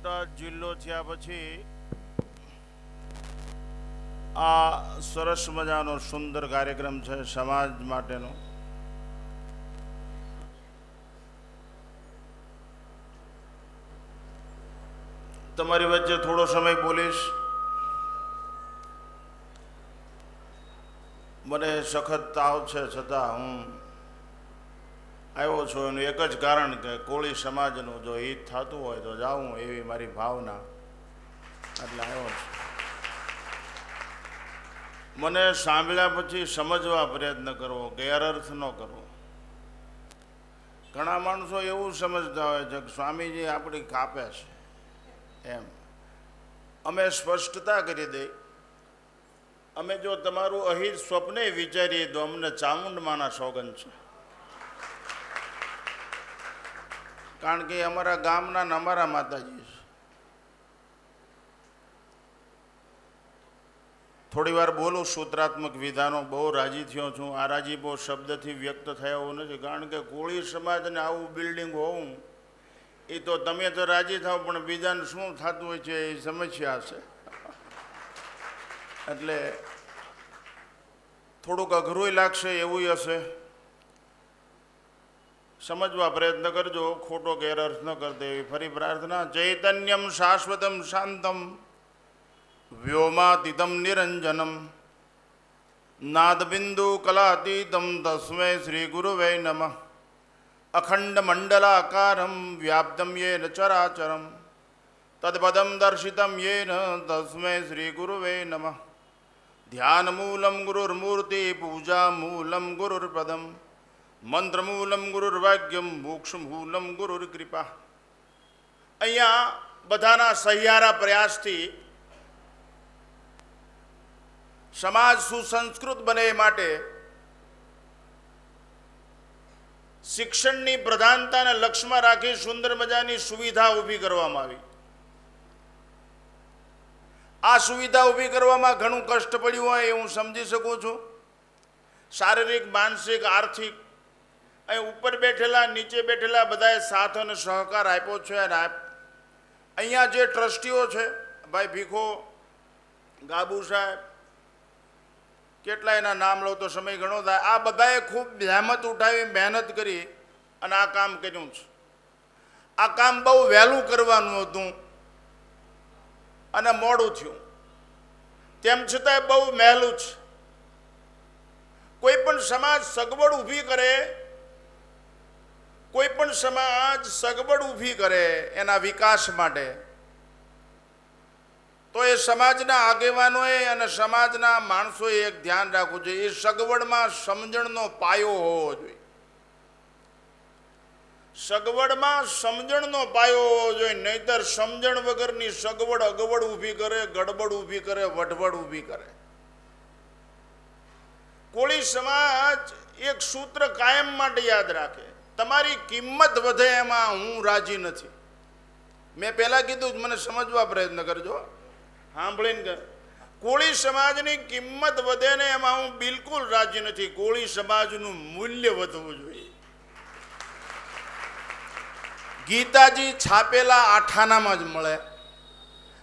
બોટાદ જિલ્લો થયા પછી આ સરસ મજાનો સુંદર કાર્યક્રમ છે સમાજ માટેનો. તમારી વચ્ચે થોડો સમય બોલીશ. મને સખત તાવ છે છતાં હું આવ્યો છું એનું એક જ કારણ કે કોળી સમાજનું જો હિત થતું હોય તો જાઉં એવી મારી ભાવના. એટલે આવ્યો છું. મને સાંભળ્યા પછી સમજવા પ્રયત્ન કરવો, ગેરઅર્થ ન કરવો. ઘણા માણસો એવું સમજતા હોય છે કે સ્વામીજી આપણી કાપે છે. એમ. અમે સ્પષ્ટતા કરી દઈ. અમે જો તમારું અહિત સ્વપ્ને વિચારીએ તો અમને ચામુંડમાના સોગંદ છે. કારણ કે અમારા ગામના ને અમારા માતાજી છે. થોડી વાર બોલું, સૂત્રાત્મક વિધાનો, બહુ રાજી થયો છું. આ રાજીપો શબ્દથી વ્યક્ત થયા નથી, કારણ કે કોળી સમાજને આવું બિલ્ડિંગ હોવું, એ તો તમે તો રાજી થાવ, પણ બીજાને શું થતું હોય છે, એ સમસ્યા છે. એટલે થોડુંક અઘરું લાગશે, એવું હશે. સમજવા પ્રયત્ન કરજો, ખોટો ગેરઅર્થ ન કરતે એવી ફરી પ્રાર્થના. ચૈતન્યમ શાશ્વતમ શાંતમ વ્યોમાતીતમ નિરંજનમ. નાદબિંદુ કલાતીતમ તસ્મૈ શ્રી ગુરુવે નમઃ. અખંડ મંડલાકારમ વ્યાપ્તમ યેન ચરાચરમ. તદપદમ દર્શિતમ યેન તસ્મૈ શ્રી ગુરુવે નમઃ. ધ્યાનમૂલમ ગુરુર્મૂર્તિ પૂજામૂલમ ગુરુર્પદમ. મંત્રમૂલમ ગુરુર્વાગ્યમ મોક્ષમૂલમ ગુરુર્કૃપા. અહીંયા બધાના સહિયારા પ્રયાસથી સમાજ સુસંસ્કૃત બને એ માટે શિક્ષણની પ્રધાનતાને લક્ષ્યમાં રાખી સુંદર મજાની સુવિધા ઊભી કરવામાં આવી. આ સુવિધા ઊભી કરવામાં ઘણું કષ્ટ પડ્યું હોય એ હું સમજી શકું છું. શારીરિક, માનસિક, આર્થિક અહીં ઉપર બેઠેલા, નીચે બેઠેલા બધાએ સાથ અને સહકાર આપ્યો છે અને અહીંયા જે ટ્રસ્ટીઓ છે, ભાઈ ભીખો, ગાબુ સાહેબ, કેટલા એના નામ લો તો સમય ઘણો થાય. આ બધાએ ખૂબ મહેમત ઉઠાવી, મહેનત કરી અને આ કામ કર્યું છે. આ કામ બહુ વહેલું કરવાનું હતું અને મોડું થયું. તેમ છતાંય બહુ મહેલું છે. કોઈ પણ સમાજ સગવડ ઊભી કરે કોઈ પણ સમાજ સગવડ ઊભી કરે એના વિકાસ માટે, તો એ સમાજના આગેવાનોએ અને સમાજના માણસોએ એક ધ્યાન રાખવું જોઈએ. એ સગવડમાં સમજણનો પાયો હોવો જોઈએ. સગવડમાં સમજણનો પાયો હોવો જોઈએ. નહીતર સમજણ વગરની સગવડ અગવડ ઊભી કરે, ગડબડ ઊભી કરે, વઢવડ ઊભી કરે. કોળી સમાજ એક સૂત્ર કાયમ માટે યાદ રાખે. તમારી કિંમત વધે એમાં હું રાજી નથી. મેં પહેલાં કીધું મને સમજવા પ્રયત્ન કરજો. સાંભળીને કે કોળી સમાજની કિંમત વધે ને એમાં હું બિલકુલ રાજી નથી. કોળી સમાજનું મૂલ્ય વધવું જોઈએ. ગીતાજી છાપેલા આઠાનામાં જ મળે.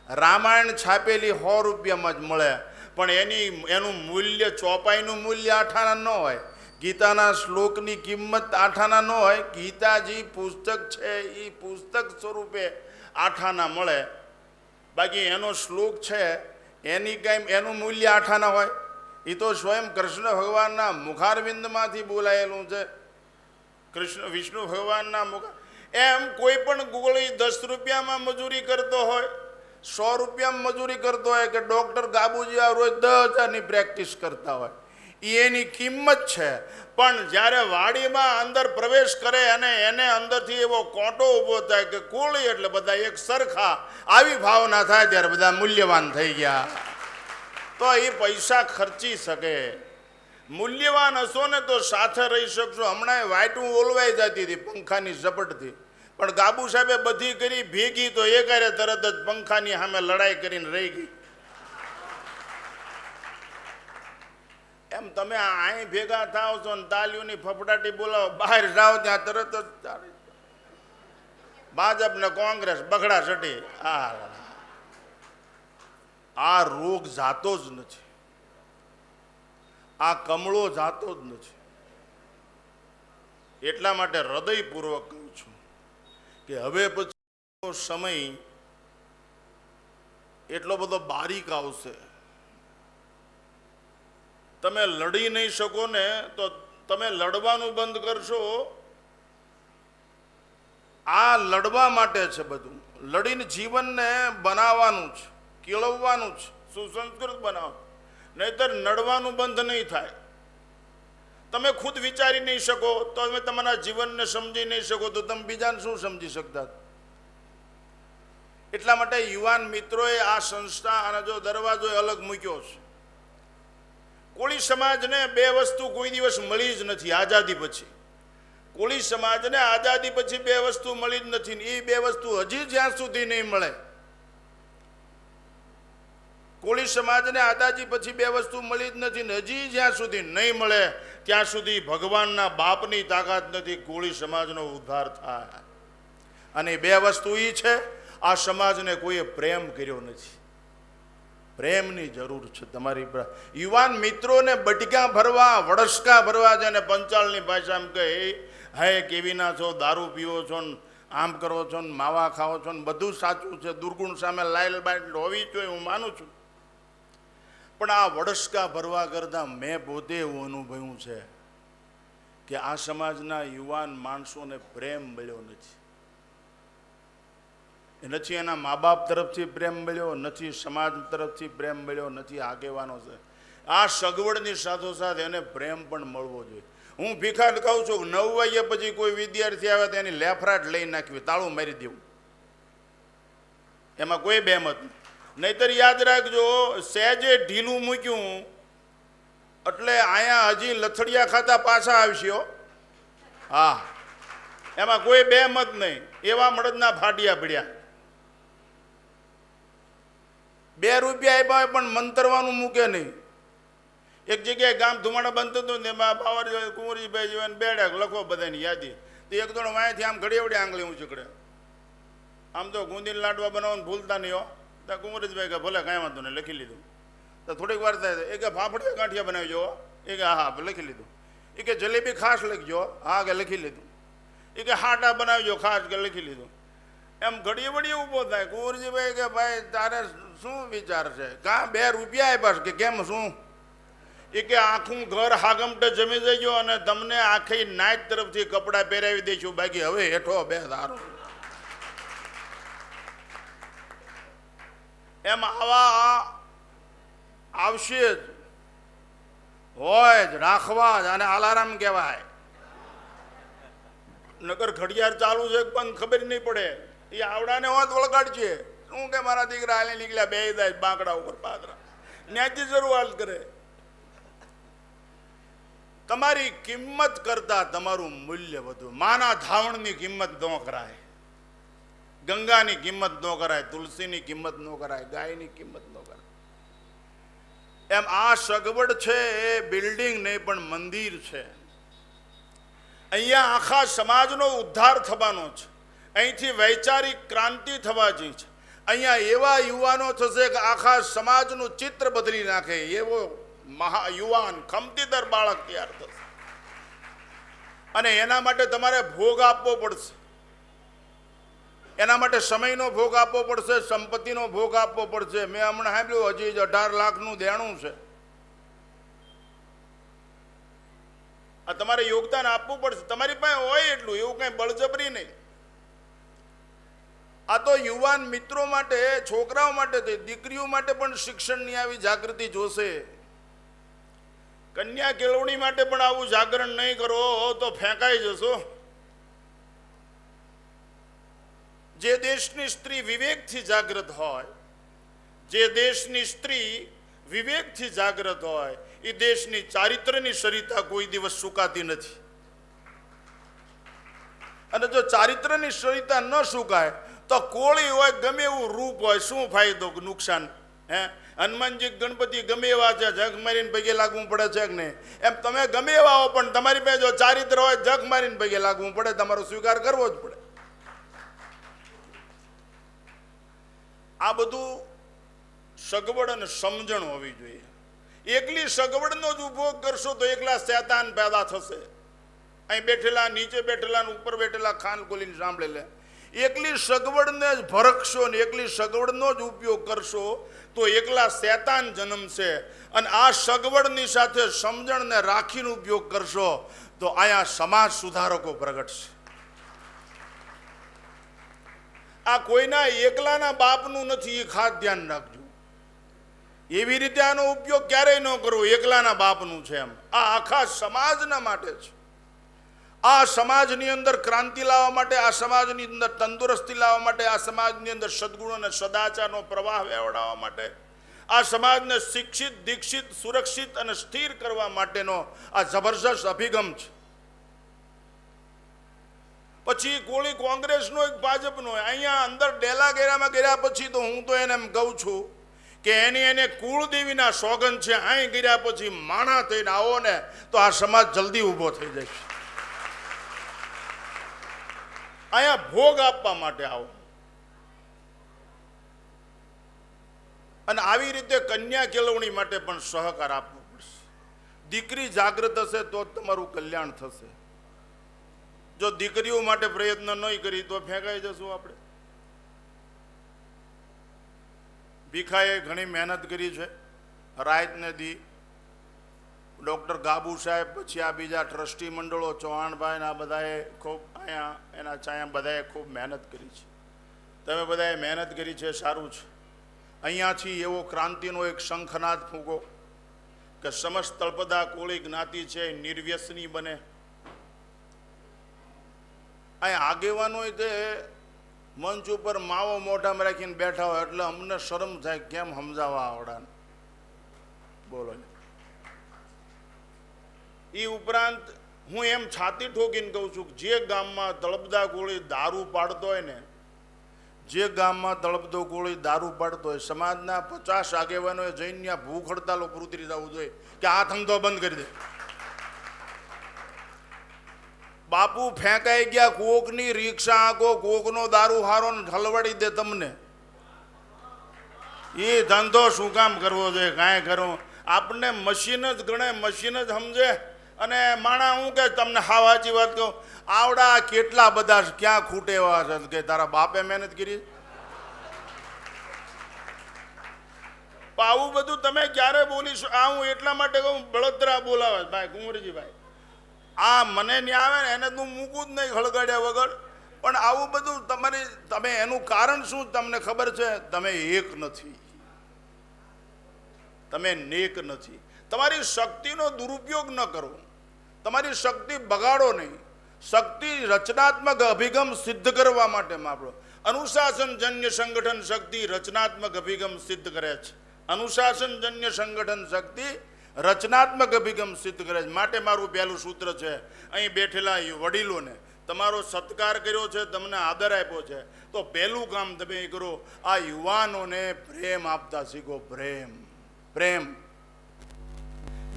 રામાયણ છાપેલી સો રૂપિયામાં જ મળે. પણ એની, એનું મૂલ્ય ચોપાઈનું મૂલ્ય આઠાના ન હોય. ગીતાના શ્લોકની કિંમત આઠાના ન હોય, ગીતાજી પુસ્તક છે એ પુસ્તક સ્વરૂપે આઠાના મળે. બાકી એનો શ્લોક છે, એની કાંઈ એનું મૂલ્ય આઠાના હોય. એ તો સ્વયં કૃષ્ણ ભગવાનના મુખારવિંદમાંથી બોલાયેલું છે. કૃષ્ણ, વિષ્ણુ ભગવાનના મુખ, એમ કોઈ પણ ગોળી દસ રૂપિયામાં મજૂરી કરતો હોય, સો રૂપિયામાં મજૂરી કરતો હોય કે ડૉક્ટર ગાબુજી આ રોજ દસ હજારની પ્રેક્ટિસ કરતા હોય. એ એની કિંમત છે. પણ જ્યારે વાડીમાં અંદર પ્રવેશ કરે અને એને અંદરથી એવો કોટો ઊભો થાય કે કોળી એટલે બધા એક સરખા, આવી ભાવના થાય ત્યારે બધા મૂલ્યવાન થઈ ગયા. તો એ પૈસા ખર્ચી શકે. મૂલ્યવાન હશો ને તો સાથે રહી શકશો. હમણાં વાયટું ઓલવાઈ જતી હતી પંખાની ઝપટથી. પણ ગાબુ સાહેબે બધી કરી, ભેગી તો એ કરે તરત જ પંખાની સામે લડાઈ કરીને રહી ગઈ. એમ તમે અહીં ભેગા થાવ છો ને તાલીઓની ફફડાટી બોલાવો. બહાર જાઓ ત્યાં તરત જ ચાલે. ભાજપ ને કોંગ્રેસ બગડા સટી. આ આ રોગ જાતો જ નથી. આ કમળો જાતો જ નથી. એટલા માટે હૃદયપૂર્વક કહું છું કે હવે પછી સમય એટલો બધો બારીક આવશે. તમે લડી નહીં શકો ને, તો તમે લડવાનું બંધ કરશો. આ લડવા માટે છે બધું. લડીને જીવનને બનાવવાનું છે, કેળવવાનું છે, સુસંસ્કૃત બનાવ નહીતર નડવાનું બંધ નહીં થાય. તમે ખુદ વિચારી નહીં શકો, તો તમે તમારા જીવનને સમજી નહીં શકો, તો તમે બીજાને શું સમજી શકતા? એટલા માટે યુવાન મિત્રોએ આ સંસ્થા અને જો દરવાજો અલગ મૂક્યો છે. કોળી સમાજને બે વસ્તુ કોઈ દિવસ મળી જ નથી, આઝાદી પછી. કોળી સમાજને આઝાદી પછી બે વસ્તુ મળી જ નથી એ બે વસ્તુ હજી જ્યાં સુધી નહીં મળે. કોળી સમાજને આઝાદી પછી બે વસ્તુ મળી જ નથી ને હજી જ્યાં સુધી નહીં મળે, ત્યાં સુધી ભગવાનના બાપની તાકાત નથી કોળી સમાજનો ઉદ્ધાર થાય. અને બે વસ્તુ એ છે, આ સમાજને કોઈએ પ્રેમ કર્યો નથી. પ્રેમની જરૂર છે. તમારી યુવાન મિત્રોને બટકા ભરવા, વડસકા ભરવા છે અને પંચાળની ભાષામાં કહે હે, કેવીના છો? દારૂ પીવો છો ને? આમ કરો છો ને? માવા ખાઓ છો ને? બધું સાચું છે. દુર્ગુણ સામે લાયલ બાયલ હોવી જોઈએ, હું માનું છું. પણ આ વડસકા ભરવા કરતાં મેં પોતે એવું અનુભવ્યું છે કે આ સમાજના યુવાન માણસોને પ્રેમ મળ્યો નથી. નથી એના મા બાપ તરફથી પ્રેમ મળ્યો, નથી સમાજ તરફથી પ્રેમ મળ્યો, નથી આગેવાનો છે. આ સગવડની સાથોસાથ એને પ્રેમ પણ મળવો જોઈએ. હું ભીખાડ કહું છું, નવ વાગ્યા પછી કોઈ વિદ્યાર્થી આવે તો એની લેફરાટ લઈ નાખવી, તાળું મારી દેવું. એમાં કોઈ બેમત નહીં. નહીતર યાદ રાખજો, સહેજે ઢીલું મૂક્યું, એટલે અહીંયા હજી લથડિયા ખાતા પાછા આવશ્યો હા. એમાં કોઈ બે મત નહીં. એવા મળદના ફાટિયા પડ્યા. બે રૂપિયા આપ્યા પણ મંતરવાનું મૂકે નહીં. એક જગ્યાએ ગામ ધુમાડા બંધ હતું ને એમાં બાવર કુંવરજીભાઈ જેવા બેડ્યા લખો બધાની યાદી. તો એક દોડ વાંયથી આમ ઘડી વડે આંગળી ઊંચકડે આમ તો ગુંદીને લાડવા બનાવવાનું ભૂલતા નહીં હો. તો કુંવરજીભાઈ કે ભલે, કાંઈ વાંધો નહીં, લખી લીધું. તો થોડીક વાર થાય એ કે, ફાફડિયા ગાંઠિયા બનાવજો હો. એ કે, હા લખી લીધું. એ કે, જલેબી ખાસ લખજો હા. કે, લખી લીધું. એ કે, હાટા બનાવજો ખાસ, કે, લખી લીધું. એમ ઘડીએ વડીએ ઊભો થાય. કુંવરજીભાઈ કે, ભાઈ, તારે શું વિચાર છે? કાં બે રૂપિયા છે કે કેમ શું? એ કે આખું ઘર હાગમટે જમી જજો અને તમને આખી નાઈટ તરફથી કપડાં પહેરાવી દઈશું. બાકી હવે હેઠો બે ધારો. એમ આવા આવશે જ. હોય જ, રાખવા જ અને અલાર્મ કહેવાય. નગર ઘડિયાળ ચાલુ છે પણ ખબર નહીં પડે. એ આવડાને હોત વળગાડશે શું કે મારા દીકરા હાલી નીકળ્યા, બે જાય બાંકડા ઉપર પાદરા. ન્યાજી શરૂઆત કરે. તમારી કિંમત કરતા તમારું મૂલ્ય વધુ. માના ધાવણની કિંમત ન કરાય. ગંગાની કિંમત ન કરાય, તુલસીની કિંમત ન કરાય, ગાયની કિંમત ન કરાય. એમ આ સગવડ છે એ બિલ્ડિંગ નહીં, પણ મંદિર છે. અહીંયા આખા સમાજનો ઉદ્ધાર થવાનો છે. અહીંથી વૈચારિક ક્રાંતિ થવા જઈ છે. અહીંયા એવા યુવાનો થશે કે આખા સમાજનું ચિત્ર બદલી નાખે, એવો મહા યુવાન, ખમતીદર બાળક તૈયાર થશે. અને એના માટે તમારે ભોગ આપવો પડશે. એના માટે સમયનો ભોગ આપવો પડશે, સંપત્તિનો ભોગ આપવો પડશે. મેં હમણાં સાંભળ્યું, હજી જ અઢાર લાખનું દેણું છે. આ તમારે યોગદાન આપવું પડશે. તમારી પાસે હોય એટલું, એવું કંઈ બળજબરી નહીં. આ તો યુવાન મિત્રો માટે, છોકરાઓ માટે તે દીકરીઓ માટે પણ શિક્ષણની આવી જાગૃતિ જોશે. કન્યા કેળવણી માટે પણ આવું જાગરણ નહીં કરો, તો ફેંકાઈ જશો. જે દેશની સ્ત્રી વિવેકથી જાગૃત હોય, જે દેશની સ્ત્રી વિવેકથી જાગૃત હોય એ દેશની ચારિત્રની સરિતા કોઈ દિવસ સુકાતી નથી. અને જો ચારિત્રની સરિતા ન સુકાય તો કોળી હોય, ગમે એવું રૂપ હોય, શું ફાયદો? નુકસાન, હે? હનુમાનજી, ગણપતિ ગમે એવા છે, જગ મારીને પગે લાગવું પડે છે કે નહીં? એમ તમે ગમે એવા હો, પણ તમારી પાસે જો ચારિત્ર હોય, જગ મારીને પગે લાગવું પડે, તમારો સ્વીકાર કરવો જ પડે. આ બધું સગવડ અને સમજણ હોવી જોઈએ. એકલી સગવડનો જ ઉપયોગ કરશો તો એકલા શેતાન પેદા થશે. અહીં બેઠેલા, નીચે બેઠેલા ઉપર બેઠેલા ખાન ખોલીને સાંભળે લે. એકલી સગવડને જ ભરખશો ને એકલી સગવડનો જ ઉપયોગ કરશો, તો એકલા શેતાન જન્મશે. અને આ સગવડની સાથે સમજણને રાખીને ઉપયોગ કરશો, તો આયા સમાજ સુધારકો પ્રગટશે. આ કોઈના એકલાના બાપનું નથી, એ ખાસ ધ્યાન રાખજો. એવી રીતે આનો ઉપયોગ ક્યારેય ન કરવો, એકલાના બાપનું છે એમ. આ આખા સમાજના માટે છે. આ સમાજની અંદર ક્રાંતિ લાવવા માટે, આ સમાજની અંદર તંદુરસ્તી લાવવા માટે, આ સમાજની અંદર સદગુણો અને સદાચારનો પ્રવાહ વેવડાવવા માટે, આ સમાજને શિક્ષિત, દીક્ષિત, સુરક્ષિત અને સ્થિર કરવા માટેનો આ જબરજસ્ત અભિગમ છે. પછી ગોળી કોંગ્રેસનો એક, ભાજપનો અહીંયા અંદર ડેલા ગેરામાં ગયા પછી તો હું તો એને એમ કહું છું કે એની એને કુળદેવીના સોગંદ છે. અહીં ગયા પછી માણા થઈને આવો ને તો આ સમાજ જલ્દી ઊભો થઈ જશે. અહીંયા ભોગ આપવા માટે આવો. અને આવી રીતે કન્યા કેળવણી માટે પણ સહકાર આપવો પડશે. દીકરી જાગૃત હશે તો જ તમારું કલ્યાણ થશે. જો દીકરીઓ માટે પ્રયત્ન નહીં કરી તો ફેંકાઈ જશું આપણે. ભીખાએ ઘણી મહેનત કરી છે. રાયતને દી. ડૉક્ટર ગાબુ સાહેબ, પછી આ બીજા ટ્રસ્ટી મંડળો, ચૌહાણભાઈ આ બધાએ ખૂબ અહીંયા એના ચાયા બધાએ ખૂબ મહેનત કરી છે. તમે બધાએ મહેનત કરી છે, સારું છે. અહીંયાથી એવો ક્રાંતિનો એક શંખનાદ ફૂંકો કે સમસ્ત તળપદા કોળી જ્ઞાતિ છે નિર્વ્યસની બને. અહીં આગેવાનોય તે મંચ ઉપર માવો મોઢામાં રાખીને બેઠા હોય એટલે અમને શરમ થાય, કેમ સમજાવવા આવડાને? બોલો એ ઉપરાંત હું એમ છાતી ઠોકીને કહું છું કે જે ગામમાં તળપદા ગોળી દારૂ પાડતો હોય ને, જે ગામમાં તળપદો ગોળી દારૂ પાડતો હોય, સમાજના પચાસ આગેવાનોએ જઈને ત્યાં ભૂખ હડતાલો ઉતરી જવું જોઈએ કે આ ધંધો બંધ કરી દે. બાપુ ફેંકાઈ ગયા, કોકની રિક્ષા આંકો, કોકનો દારૂ હારો હલવાડી દે તમને. એ ધંધો શું કામ કરવો જોઈએ? કાંઈ કરવું આપણને મશીન જ ગણે મશીન જ સમજે. અને માણા હું કે તમને હાવ સાચી વાત કહું, આવડા કેટલા બધા ક્યાં ખૂટે એવા છે કે તારા બાપે મહેનત કરી? આવું બધું તમે ક્યારે બોલીશું? આ હું એટલા માટે કહું, બળતરા બોલાવે ભાઈ કુંવરજીભાઈ આ મને નહીં આવે ને એને તું મૂકું જ નહીં ખળગાડ્યા વગર. પણ આવું બધું તમારી, તમે એનું કારણ શું તમને ખબર છે? તમે એક નથી. તમે નેક નથી. તમારી શક્તિનો દુરુપયોગ ન કરો. તમારી શક્તિ બગાડો નહીં. શક્તિ રચનાત્મક અભિગમ સિદ્ધ કરવા માટે આપણો અનુશાસનજન્ય સંગઠન શક્તિ રચનાત્મક અભિગમ સિદ્ધ કરે છે. અનુશાસનજન્ય સંગઠન શક્તિ રચનાત્મક અભિગમ સિદ્ધ કરે છે. માટે મારું પહેલું સૂત્ર છે, અહીં બેઠેલા વડીલોને, તમારો સત્કાર કર્યો છે, તમને આદર આપ્યો છે. તો પહેલું કામ તમે કરો, આ યુવાનોને પ્રેમ આપતા શીખો, પ્રેમ. પ્રેમ.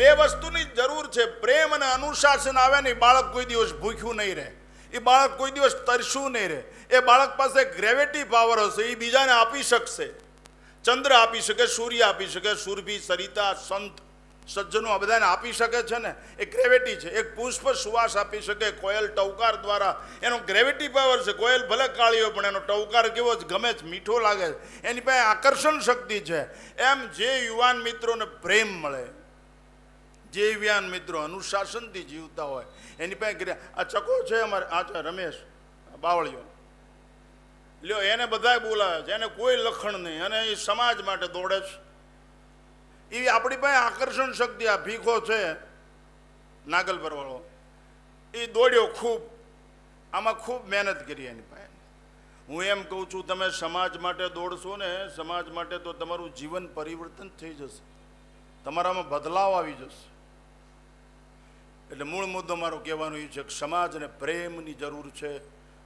બે વસ્તુની જરૂર છે. પ્રેમ અને અનુશાસન આવે ને બાળક કોઈ દિવસ ભૂખ્યું નહીં રહે. એ બાળક કોઈ દિવસ તરશું નહીં રહે. એ બાળક પાસે ગ્રેવિટી પાવર હશે, એ બીજાને આપી શકશે. ચંદ્ર આપી શકે, સૂર્ય આપી શકે, સુરભી, સરિતા, સંત, સજ્જનો આ બધાને આપી શકે છે ને? એ ગ્રેવિટી છે. એક પુષ્પ સુવાસ આપી શકે, કોયલ ટવકાર દ્વારા. એનો ગ્રેવિટી પાવર છે. કોયલ ભલે કાળી હોય, પણ એનો ટવકાર કેવો જ ગમે જ, મીઠો લાગે એની પાસે આકર્ષણ શક્તિ છે. એમ જે યુવાન મિત્રોને પ્રેમ મળે જે વ્યાન મિત્રો અનુશાસનથી જીવતા હોય. એની પાસે આ ચકો છે અમારે, આ છે રમેશ બાવળિયો લ્યો, એને બધાય બોલાવે છે, એને કોઈ લખણ નહીં, અને એ સમાજ માટે દોડે છે. એ આપણી પાસે આકર્ષણ શક્તિ, આ ભીખો છે. નાગલ ભરવાળો એ દોડ્યો ખૂબ. આમાં ખૂબ મહેનત કરી એની પાસે. હું એમ કહું છું, તમે સમાજ માટે દોડશો ને, સમાજ માટે તો તમારું જીવન પરિવર્તન થઈ જશે. તમારામાં બદલાવ આવી જશે. એટલે મૂળ મુદ્દો મારો કહેવાનો એ છે કે સમાજને પ્રેમની જરૂર છે,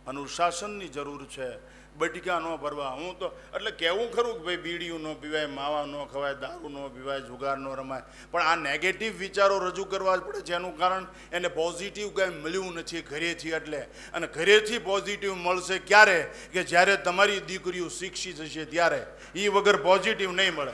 અનુશાસનની જરૂર છે. બટીકા ન ભરવા. હું તો, એટલે કહેવું ખરું કે ભાઈ બીડીયું ન પીવાય, માવા ન ખવાય, દારૂ ન પીવાય, જુગાર ન રમાય. પણ આ નેગેટિવ વિચારો રજૂ કરવા જ પડે જેનું કારણ એને પોઝિટિવ કાંઈ મળ્યું નથી ઘરેથી એટલે. અને ઘરેથી પોઝિટિવ મળશે ક્યારે? કે જ્યારે તમારી દીકરીઓ શીખી જશે ત્યારે. એ વગર પોઝિટિવ નહીં મળે.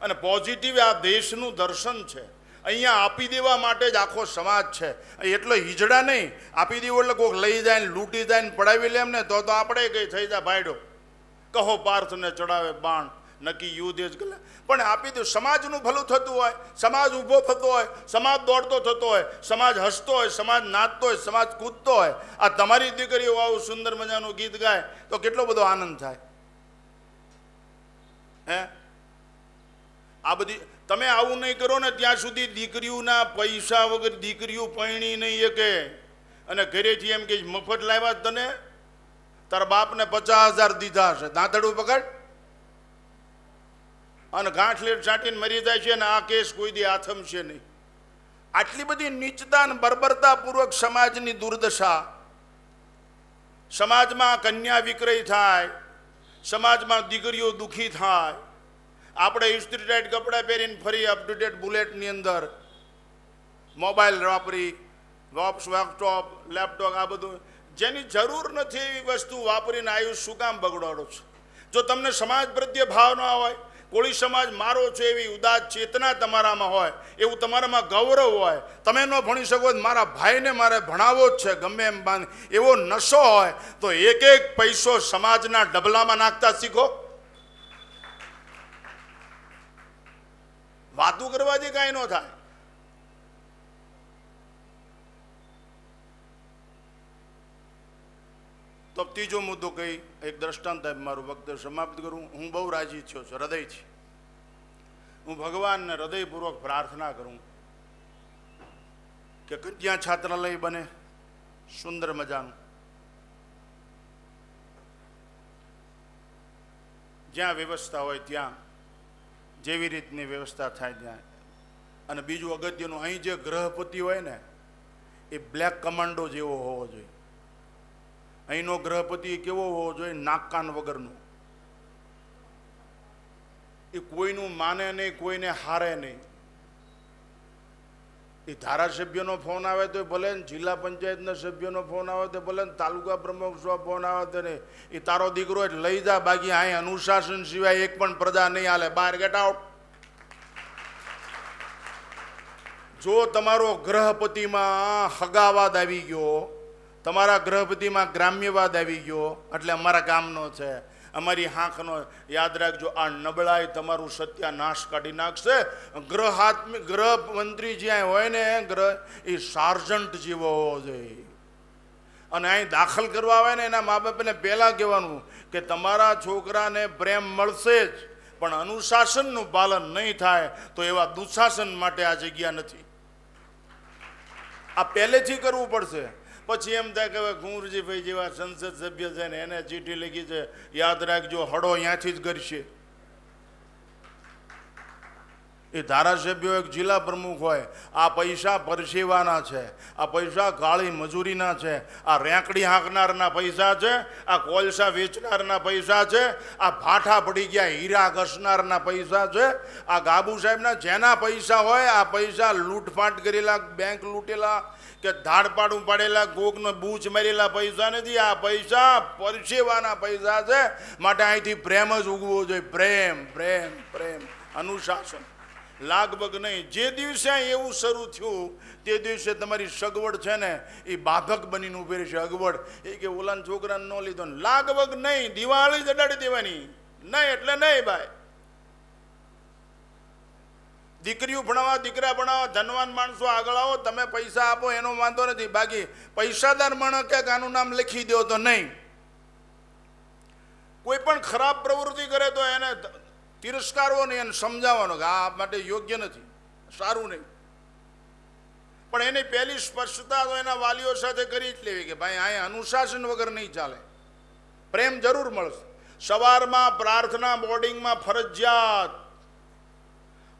અને પોઝિટિવ આ દેશનું દર્શન છે. અહીંયા આપી દેવા માટે જ આખો સમાજ છે. એટલો હિજડા નહીં. આપી દેવું એટલે કોઈક લઈ જાય ને લૂંટી જાય ને પડાવી લે એમને તો તો આપણે કંઈ થઈ જાય ભાઈડો. કહો પાર્થને ચડાવે બાણ, નક્કી યુદ્ધ જ ગલે. પણ આપી દે સમાજનું ભલું થતું હોય, સમાજ ઊભો થતો હોય, સમાજ દોડતો થતો હોય, સમાજ હસતો હોય, સમાજ નાચતો હોય, સમાજ કૂદતો હોય, આ તમારી દીકરીઓ આવું સુંદર મજાનું ગીત ગાય તો કેટલો બધો આનંદ થાય? હે? આ બધી તમે આવું નહીં કરો ને ત્યાં સુધી દીકરીઓના પૈસા વગર દીકરીઓ પૈણી નહીં શકે. અને ઘરેથી એમ કે મફત લાવ્યા તને? તારા બાપને પચાસ હજાર દીધા હશે. દાંતડું પકડ. અને ગાંઠલેટ છાંટીને મરી જાય છે અને આ કેસ કોઈ દી આથમશે નહીં. આટલી બધી નીચતા અને બર્બરતાપૂર્વક સમાજની દુર્દશા. સમાજમાં કન્યા વિક્રય થાય. સમાજમાં દીકરીઓ દુઃખી થાય. આપણે ઇસ્ત્રી ટાઈટ કપડાં પહેરીને ફરી અપ ટુ ડેટ બુલેટની અંદર મોબાઈલ વાપરી વોપ્સ લેપટોપ લેપટોપ, આ બધું. જેની જરૂર નથી એવી વસ્તુ વાપરીને આયુષ શું કામ બગડાડો છો? જો તમને સમાજ પ્રત્યે ભાવ ન હોય, કોળી સમાજ મારો છે એવી ઉદાસ ચેતના તમારામાં હોય, એવું તમારામાં ગૌરવ હોય, તમે ન ભણી શકો મારા ભાઈને મારે ભણાવવો જ છે, ગમે એમ બાંધ. એવો નશો હોય, તો એક એક પૈસો સમાજના ડબલામાં નાખતા શીખો. વાતું કરવાથી કાંઈ ન થાય. તો ત્રીજો મુદ્દો કહી એક દ્રષ્ટાંત આપી મારું વક્ત સમાપ્ત કરું. હું બહુ રાજી થયો છું, હૃદયથી. હું ભગવાનને હૃદયપૂર્વક પ્રાર્થના કરું કે ક્યાં છાત્રાલય બને, સુંદર મજાનું. જ્યાં વ્યવસ્થા હોય ત્યાં જેવી રીતની વ્યવસ્થા થાય ત્યાં. અને બીજું અગત્યનું, અહીં જે ગ્રહપતિ હોય ને, એ બ્લેક કમાન્ડો જેવો હોવો જોઈએ. અહીંનો ગ્રહપતિ કેવો હોવો જોઈએ? નાકકાન વગરનો. એ કોઈનું માને નહીં, કોઈને હારે નહીં. એ ધારાસભ્યનો ફોન આવે તો ભલે ને જિલ્લા પંચાયતના સભ્યનો ફોન આવે તો ભલે ને તાલુકા પ્રમુખ સો ફોન આવે તો નહીં એ તારો દીકરો એટલે લઈ જા, બાકી અહીં અનુશાસન સિવાય એક પણ પ્રજા નહીં હાલે. બહાર ગેટ આઉટ જો તમારો ગ્રહપતિમાં હગાવાદ આવી ગયો, તમારા ગ્રહપતિમાં ગ્રામ્યવાદ આવી ગયો, એટલે અમારા ગામનો છે. અમારી હાંખનો યાદ રાખજો, આ નબળાઈ તમારું સત્યાનાશ કાઢી નાખશે. ગ્રહાત્મિક ગ્રહ મંત્રી જ્યાં હોય ને, ગ્રહ એ સાર્જન્ટ જેવો હોવો જોઈએ અને અહીં દાખલ કરવા આવે ને, એના મા બાપને પહેલાં કહેવાનું કે તમારા છોકરાને પ્રેમ મળશે જ, પણ અનુશાસનનું પાલન નહીં થાય તો એવા દુશાસન માટે આ જગ્યા નથી. આ પહેલેથી કરવું પડશે. પછી એમ થાય કે હવે કુંવરજીભાઈ જેવા સંસદ સભ્ય છે ને એને ચીઠી લખી છે, યાદ રાખજો હડો અહીંયાથી જ કરશે એ ધારાસભ્યો એક જિલ્લા પ્રમુખ હોય. આ પૈસા પરસેવાના છે. આ પૈસા કાળી મજૂરીના છે. આ રેંકડી હાંકનારના પૈસા છે. આ કોલસા વેચનારના પૈસા છે. આ ભાઠા પડી ગયા હીરા ઘસનારના પૈસા છે. આ ગાબુ સાહેબના જેના પૈસા હોય, આ પૈસા લૂંટફાટ કરેલા બેંક લૂંટેલા કે ધાડ પાડું પાડેલા, કોકનો બૂચ મારેલા પૈસા નથી. આ પૈસા પરસેવાના પૈસા છે. માટે અહીંથી પ્રેમ જ ઉગવો જોઈએ. પ્રેમ પ્રેમ પ્રેમ. અનુશાસન. લાગબગ નહીં. જે દિવસે એવું શરૂ થયું, તે દિવસે તમારી સગવડ છે ને, એ બાધક બનીને ઊભી રહેશે. અગવડ. એ કે ઓલાના છોકરાને ન લીધો ને. નહીં. દિવાળી જ અડાડી દેવાની. નહીં એટલે નહીં ભાઈ. દીકરીઓ ભણાવવા દીકરા ભણાવવા ધનવાન માણસો આગળ આવો, તમે પૈસા આપો, એનો વાંધો નથી. બાકી પૈસાદાર માણસ ક્યાંક આનું નામ લખી દો તો નહીં. કોઈ પણ ખરાબ પ્રવૃત્તિ કરે તો એને તિરસ્કારવો નહીં એને સમજાવવાનો કે આ માટે યોગ્ય નથી. સારું નહીં. પણ એની પહેલી સ્પષ્ટતા તો એના વાલીઓ સાથે કરી જ લેવી કે ભાઈ અહીંયા અનુશાસન વગર નહીં ચાલે. પ્રેમ જરૂર મળશે. સવારમાં પ્રાર્થના બોર્ડિંગમાં ફરજિયાત.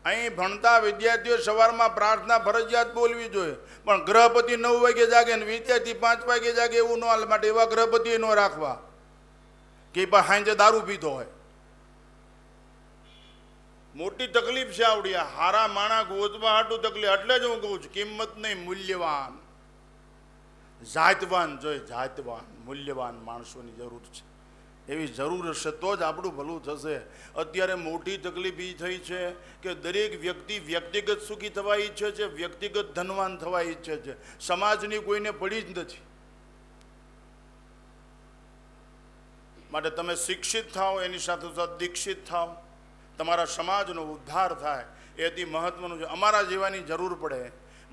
અહીં ભણતા વિદ્યાર્થીઓ સવારમાં પ્રાર્થના ફરજિયાત બોલવી જોઈએ. પણ ગ્રહપતિ નવ વાગે જાગે ને વિદ્યાર્થી પાંચ વાગે જાગે એવું ન હાલ માટે એવા ગ્રહપતિ ન રાખવા. કે ભાઈ હાંજે દારૂ પીધો હોય. મોટી તકલીફ છે આવડી હારા માણા ગોતવા હાટું તકલીફ. એટલે જ હું કહું છું, કિંમત નહીં, મૂલ્યવાન. જાતવાન જોઈએ જાતવાન, મૂલ્યવાન માણસોની જરૂર છે. એવી જરૂર હશે તો જ આપણું ભલું થશે. અત્યારે મોટી તકલીફ એ થઈ છે કે દરેક વ્યક્તિ વ્યક્તિગત સુખી થવા ઈચ્છે છે, વ્યક્તિગત ધનવાન થવા ઈચ્છે છે. સમાજની કોઈને પડી જ નથી. માટે તમે શિક્ષિત થાઓ, એની સાથે સાથે દીક્ષિત થાઓ. તમારા સમાજનો ઉદ્ધાર થાય, એથી મહત્વનું છે. અમારા જેવાની જરૂર પડે.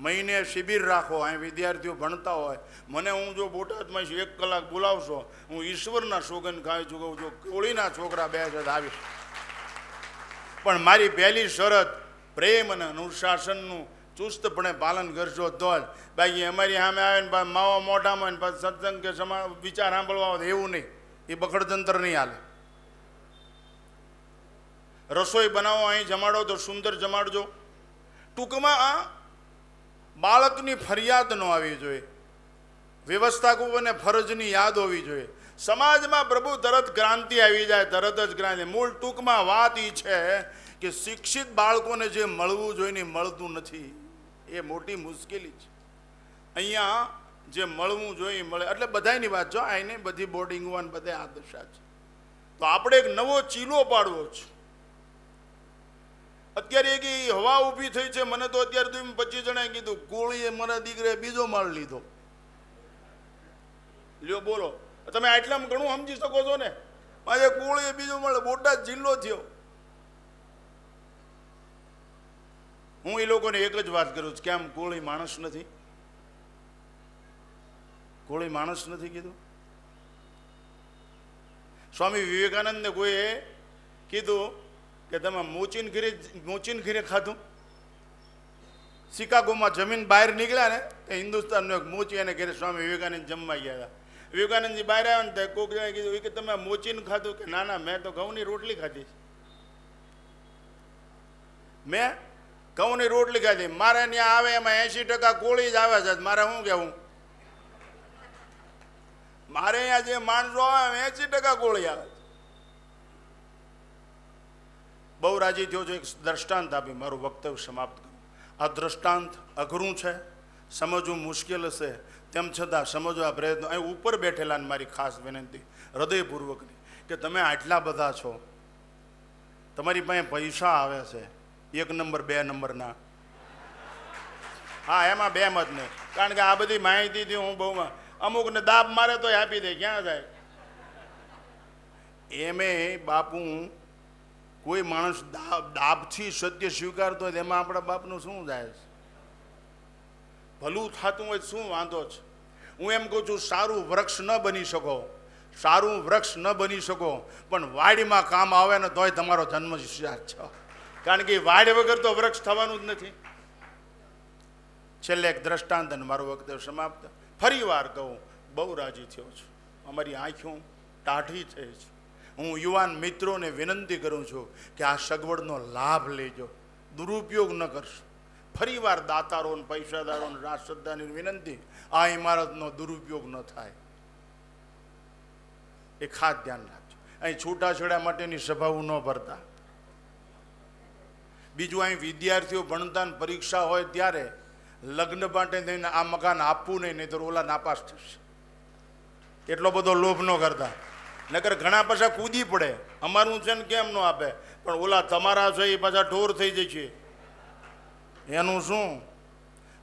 મહિને શિબિર રાખો, અહીં વિદ્યાર્થીઓ ભણતા હોય. મને હું જો બોટાદમાં એક કલાક બોલાવશો, હું ઈશ્વરના સોગન ખાઈ કહું છું કોળીના છોકરા બે છે આવીશ. પણ મારી પહેલી શરત, પ્રેમ અને અનુશાસનનું ચુસ્તપણે પાલન કરશો તો જ. બાકી અમારી સામે આવે ને માવા મોઢામાં ને પાછું સત્સંગ કે સમા વિચાર સાંભળવા હોય એવું નહીં. એ બખડતંત્ર નહીં હાલે. રસોઈ બનાવો, અહીં જમાડો, તો સુંદર જમાડજો. ટૂંકમાં આ બાળકની ફરિયાદ ન આવી જોઈએ. વ્યવસ્થાકુ અને ફરજની યાદ હોવી જોઈએ. સમાજમાં પ્રભુ તરત ક્રાંતિ આવી જાય, તરત જ ક્રાંતિ. મૂળ ટૂંકમાં વાત એ છે કે શિક્ષિત બાળકોને જે મળવું જોઈએ ને એ મળતું નથી. એ મોટી મુશ્કેલી છે. અહીંયા જે મળવું જોઈએ મળે. એટલે બધાની વાત જો, આઈને બધી બોર્ડિંગ વન બધે આ દશા છે. તો આપણે એક નવો ચીલો પાડવો છે. અત્યારે એક હવા ઊભી થઈ છે, મને તો અત્યારે તો એમ પચીસ જણાએ કીધું, ગોળીએ મારા દીકરે બીજો માળ લીધો. લ્યો બોલો, તમે આટલામાં ઘણું સમજી શકો છો ને? આજે ગોળીએ બીજો માળ બોટાદ જિલ્લો થયો. હું એ લોકોને એક જ વાત કરું છું, કેમ કોળી માણસ નથી? કોળી માણસ નથી કીધું? સ્વામી વિવેકાનંદને કોઈએ કીધું કે તમે મોચીન ઘીરે મોચીન ઘીરે ખાધું? શિકાગોમાં જમીન બહાર નીકળ્યા ને, તો હિન્દુસ્તાનનો એક મોચી અને ઘેરે સ્વામી વિવેકાનંદ જમવા ગયા હતા. વિવેકાનંદજી બહાર આવ્યા ને, તો કોક જણાએ કીધું કે તમે મોચીન ખાધું? કે, ના ના, મેં તો ઘઉંની રોટલી ખાધી છે." મેં ઘઉંની રોટલી ખાધી. મારે ત્યાં આવે એમાં એંશી ટકા કોળી જ આવે છે. મારે શું કહેવું? મારે અહીંયા જે માણસો આવે એંશી ટકા કોળી આવે છે બહુ રાજી થયો છું. એક દ્રષ્ટાંત આપી મારું વક્તવ્ય સમાપ્ત કરું. આ દ્રષ્ટાંત અઘરું છે. સમજવું મુશ્કેલ હશે. તેમ છતાં સમજવા પ્રયત્ન. અહીં ઉપર બેઠેલા મારી ખાસ વિનંતી હૃદયપૂર્વકની કે તમે આટલા બધા છો. તમારી પાસે પૈસા આવે છે. એક નંબર, બે નંબરના. હા, એમાં બે મત નહીં. કારણ કે આ બધી માહિતીથી હું બહુ અમુકને દાબ મારે તો આપી દે. ક્યાં જાય? એમે બાપુ કોઈ માણસ દાબ દાબથી સત્ય સ્વીકારતો હોય તેમાં આપણા બાપનું શું જાય છે? ભલું થતું હોય શું વાંધો છે? હું એમ કહું છું, સારું વૃક્ષ ન બની શકો. સારું વૃક્ષ ન બની શકો. પણ વાડીમાં કામ આવે ને તોય તમારો જન્મ સિદ્ધાર્થ છે. કારણ કે વાડ વગર તો વૃક્ષ થવાનું જ નથી. છેલ્લે એક દ્રષ્ટાંત મારો વખતે સમાપ્ત. ફરી વાર કહું, બહુ રાજી થયો છું. અમારી આંખો ટાઢી થઈ છે. હું યુવાન મિત્રોને વિનંતી કરું છું કે આ સગવડનો લાભ લેજો. દુરુપયોગ ન કરશો. ફરીવાર દાતારો પૈસાદારોને પૈસાદારો ને રાષ્ટ્રદાની વિનંતી, આ ઇમારતનો દુરુપયોગ ન થાય. એ ખાસ ધ્યાન રાખજો. અહીં છૂટાછેડા માટેની સભાઓ ન ભરતા. બીજું અહીં વિદ્યાર્થીઓ ભણતા પરીક્ષા હોય ત્યારે લગ્ન માટે આ મકાન આપવું નહીં નહીં તો ઓલા નાપાસ થશે. એટલો બધો લોભ ન કરતા. નકર ઘણા પાછા કૂદી પડે. અમારું છે ને કેમ ન આપે? પણ ઓલા તમારા છે એ પાછા ઢોર થઈ જશે. એનું શું?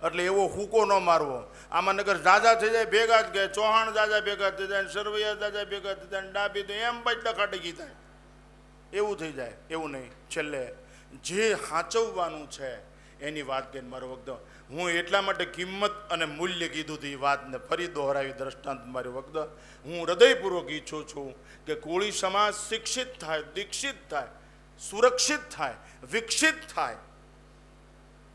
એટલે એવો હુકો ન મારવો. આમાં નગર જાજા થઈ જાય, ભેગા જ ગયા ચૌહાણ જાજા ભેગા થઈ જાય સરવૈયા જાજા ભેગા થઈ જાય ડાબી તો એમ બચતા ખાટકી થાય. એવું થઈ જાય. એવું નહીં. છેલ્લે જે સાચવવાનું છે એની વાત કહીને મારો વખદો હું એટલા માટે કિંમત અને મૂલ્ય કીધું હતું એ વાતને ફરી દોહરાવી દ્રષ્ટાંત મારી વખદો હું હૃદયપૂર્વક ઈચ્છું છું કે કોળી સમાજ શિક્ષિત થાય, દીક્ષિત થાય, સુરક્ષિત થાય, વિકસિત થાય.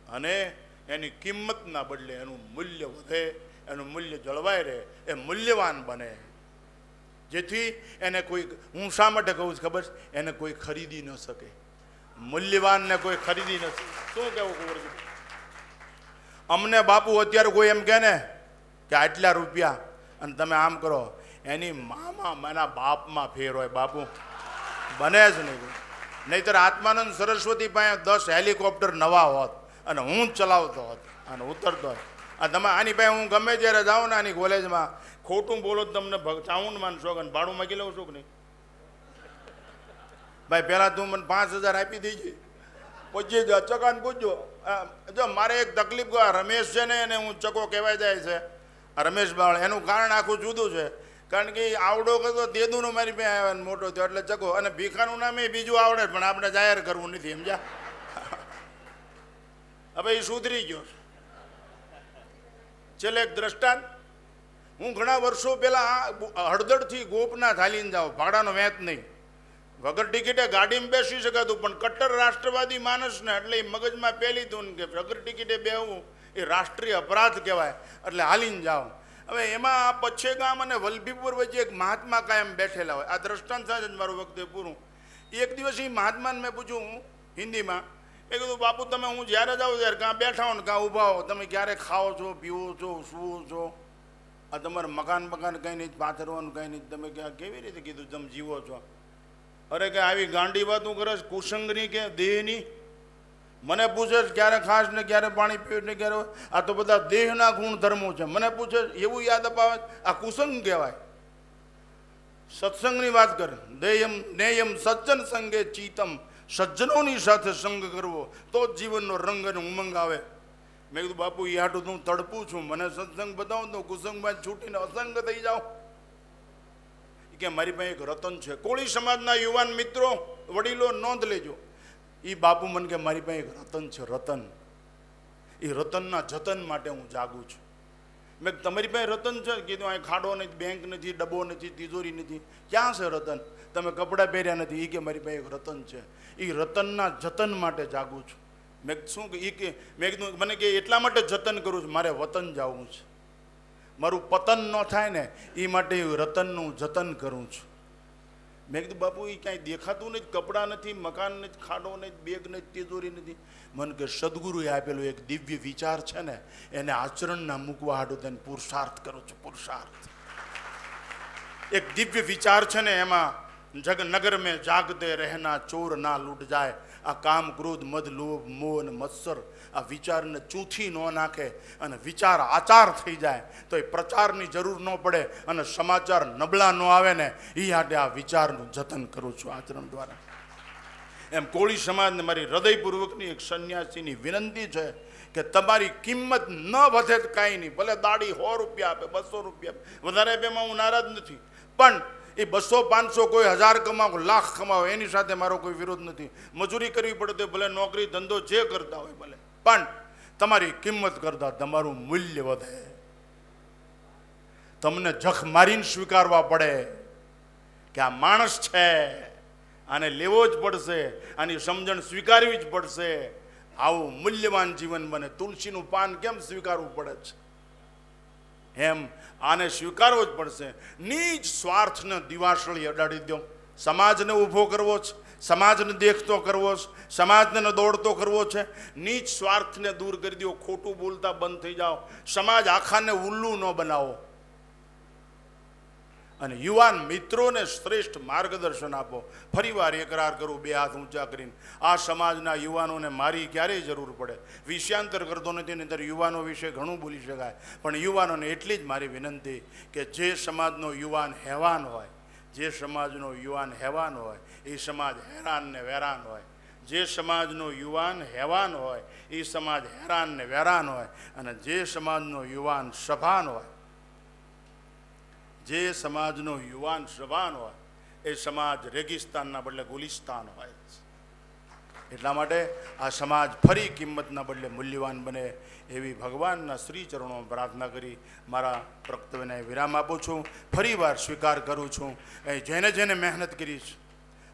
અને એની કિંમતના બદલે એનું મૂલ્ય વધે, એનું મૂલ્ય જળવાય રહે, એ મૂલ્યવાન બને. જેથી એને કોઈ, હું શા માટે કહું છું ખબર એને કોઈ ખરીદી ન શકે. મૂલ્યવાનને કોઈ ખરીદી નથી. શું કેવું કુંવરજી? અમને બાપુ અત્યારે કોઈ એમ કહે ને કે આટલા રૂપિયા અને તમે આમ કરો, એની મામા એના બાપમાં ફેર હોય બાપુ. બને જ નહીં નહીતર આત્માનંદ સરસ્વતી પાસે દસ હેલિકોપ્ટર નવા હોત અને હું જ ચલાવતો હોત અને ઉતરતો હોત. આ તમે આની પાસે હું ગમે ત્યારે જાઉં ને આની કોલેજમાં ખોટું બોલો તમને ચાઉન્ડ ચાઉન માનશો કે ભાડું માગી લઉં છું કે નહીં? ભાઈ, પહેલાં તું મને પાંચ હજાર આપી દેજે. પૂછજે ચકા ચકાને પૂછજો. જો મારે એક તકલીફ રમેશ છે ને, એને હું ચકો કહેવાય જાય છે. રમેશ બાળ એનું કારણ આખું જુદું છે. કારણ કે આવડો કરતો તેદુનો મારી પાસે આવ્યો મોટો થયો, એટલે ચકો. અને ભીખાનું નામ એ બીજું આવડે, પણ આપણે જાહેર કરવું નથી, સમજ્યા? હવે એ સુધરી ગયો. છેલ્લે એક દ્રષ્ટાંત. હું ઘણા વર્ષો પહેલાં હળદરથી ગોપના થાલીને જાઉં, ભાડાનો વેચ નહીં. વગર ટિકિટે ગાડીમાં બેસી શકાતું, પણ કટ્ટર રાષ્ટ્રવાદી માણસને એટલે એ મગજમાં પહેલી તું કે વગર ટિકિટે બેહવું, એ રાષ્ટ્રીય અપરાધ કહેવાય. એટલે હાલીને જાઓ. હવે એમાં આ પચ્છે ગામ અને વલભીપુર વચ્ચે એક મહાત્મા કાયમ બેઠેલા હોય. આ દ્રષ્ટાંત સાથે જ મારું વખતે પૂરું. એક દિવસ એ મહાત્માને મેં પૂછ્યું હિન્દીમાં. એ કીધું, બાપુ, તમે હું જ્યારે જાઉં ત્યારે કાં બેઠા હો ને કાં ઊભા હો? તમે ક્યારે ખાઓ છો પીવો છો, સુવો છો? આ તમારે મકાન મકાન કંઈ નહીં, પાથરવાનું કંઈ નહીં. તમે ક્યાં, કેવી રીતે કીધું, તમે જીવો છો? અરે કે આવી ગાંડી વાતું કરે છે, કુસંગની કે દેહની? મને પૂછે છે ક્યારે ખાસ ને ક્યારે પાણી પીવું ને ક્યારે આ તો બધા દેહના ગુણધર્મો છે. મને પૂછે એવું યાદ અપાવે આ કુસંગ કહેવાય. સત્સંગની વાત કરે. દેયમ, નેયમ સજ્જન સંગે ચિતમ. સજ્જનોની સાથે સંગ કરવો, તો જ જીવનનો રંગ અને ઉમંગ આવે. મેં કીધું, બાપુ એ હાટું હું તડપું છું. મને સત્સંગ બતાવો તો કુસંગમાં છૂટીને અસંગ થઈ જાઓ. કે મારી પાસે એક રતન છે. કોળી સમાજના યુવાન મિત્રો, વડીલો, નોંધ લેજો. એ બાપુ મને કે મારી પાસે એક રતન છે, રતન. એ રતનના જતન માટે હું જાગું છું. મેં તમારી પાસે રતન છે? કીધું, અહીં ખાડો નથી, બેંક નથી, ડબ્બો નથી, તિજોરી નથી. ક્યાં છે રતન? તમે કપડાં પહેર્યા નથી. એ કે, મારી પાસે એક રતન છે. એ રતનના જતન માટે જાગું છું. મેં શું? એ કે, મેં કીધું, મને કે એટલા માટે જતન કરું છું, મારે વતન જવું છે. મારું પતન ન થાય ને એ માટે રતનનું જતન કરું છું. મેં કીધું, બાપુ એ ક્યાંય દેખાતું નથી, કપડાં નથી, મકાન નથી, ખાડો નથી, બેગ નથી, તિજોરી નથી. મને કે, સદગુરુએ આપેલો એક દિવ્ય વિચાર છે ને, એને આચરણના મૂકવા હાડો તેને પુરુષાર્થ કરું છું, પુરુષાર્થ. એક દિવ્ય વિચાર છે ને, એમાં જગ નગર મેં જાગતે રહેના ચોર ના લૂંટ જાય, આ કામ ક્રોધ મદ લોભ, મોહ મત્સર આ વિચારને ચૂથી ન નાખે અને વિચાર આચાર થઈ જાય, તો એ પ્રચારની જરૂર ન પડે અને સમાચાર નબળા ન આવે ને એ માટે આ વિચારનું જતન કરું છું આચરણ દ્વારા. એમ કોળી સમાજને મારી હૃદયપૂર્વકની એક સંન્યાસીની વિનંતી છે કે તમારી કિંમત ન વધે જ કાંઈ નહીં, ભલે દાડી સો રૂપિયા આપે, બસો રૂપિયા વધારે આપેમાં હું નારાજ નથી. પણ એ બસો, પાંચસો કોઈ હજાર કમાવો, લાખ કમાવો, એની સાથે મારો કોઈ વિરોધ નથી. મજૂરી કરવી પડે તો ભલે નોકરી ધંધો જે કરતા હોય ભલે. પણ તમારી કિંમત કરતાં તમારું મૂલ્ય વધે. તમને જખ મારીને સ્વીકારવા પડે કે આ માણસ છે, આને લેવો જ પડશે, આની સમજણ સ્વીકારવી જ પડશે. આવું મૂલ્યવાન જીવન બને. તુલસીનું પાન કેમ સ્વીકારવું પડે છે? એમ આને સ્વીકારવો જ પડશે. નીચ સ્વાર્થને દિવાસળી અડાડી દો સમાજને ઊભો કરવો છે. સમાજને દેખતો કરવો છે, સમાજને દોડતો કરવો છે, નીચ સ્વાર્થને દૂર કરી દો, ખોટું બોલતા બંધ થઈ જાઓ. સમાજ આખાને ઉલ્લુ ન બનાવો. અને યુવાન મિત્રોને શ્રેષ્ઠ માર્ગદર્શન આપો. ફરીવાર એકરાર કરું, બે હાથ ઊંચા કરીને. આ સમાજના યુવાનોને મારી ક્યારેય જરૂર પડે. વિષયાંતર કરતો નથી નહીંતર યુવાનો વિશે ઘણું બોલી શકાય. પણ યુવાનોને એટલી જ મારી વિનંતી કે જે સમાજનો યુવાન હેવાન હોય જે સમાજનો યુવાન હેવાન હોય, એ સમાજ હેરાન ને વેરાન હોય. જે સમાજનો યુવાન હેવાન હોય, એ સમાજ હેરાન ને વેરાન હોય. અને જે સમાજનો યુવાન સભાન હોય, જે સમાજનો યુવાન સભાન હોય, એ સમાજ રેગિસ્તાનના બદલે ગુલિસ્તાન હોય એટલા માટે આ સમાજ ફરી કિંમતના બદલે મૂલ્યવાન બને એવી ભગવાનના શ્રી ચરણોમાં પ્રાર્થના કરી મારા પ્રક્તવ્યને વિરામ આપું છું. ફરીવાર સ્વીકાર કરું છું. અહીં જેને જેને મહેનત કરી છે,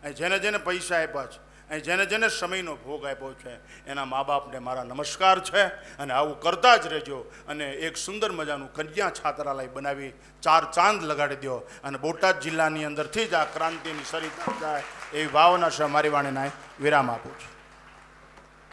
અહીં જેને જેને પૈસા આપ્યા છે, અહીં જેને જેને સમયનો ભોગ આપ્યો છે, એના મા બાપને મારા નમસ્કાર છે અને આવું કરતા જ રહેજો અને એક સુંદર મજાનું કન્યા છાત્રાલય બનાવી ચાર ચાંદ લગાડી દો અને બોટાદ જિલ્લાની અંદરથી જ આ ક્રાંતિની સરિતા જાય. એવી ભાવના છે મારી વાણીને વિરામ આપું છું.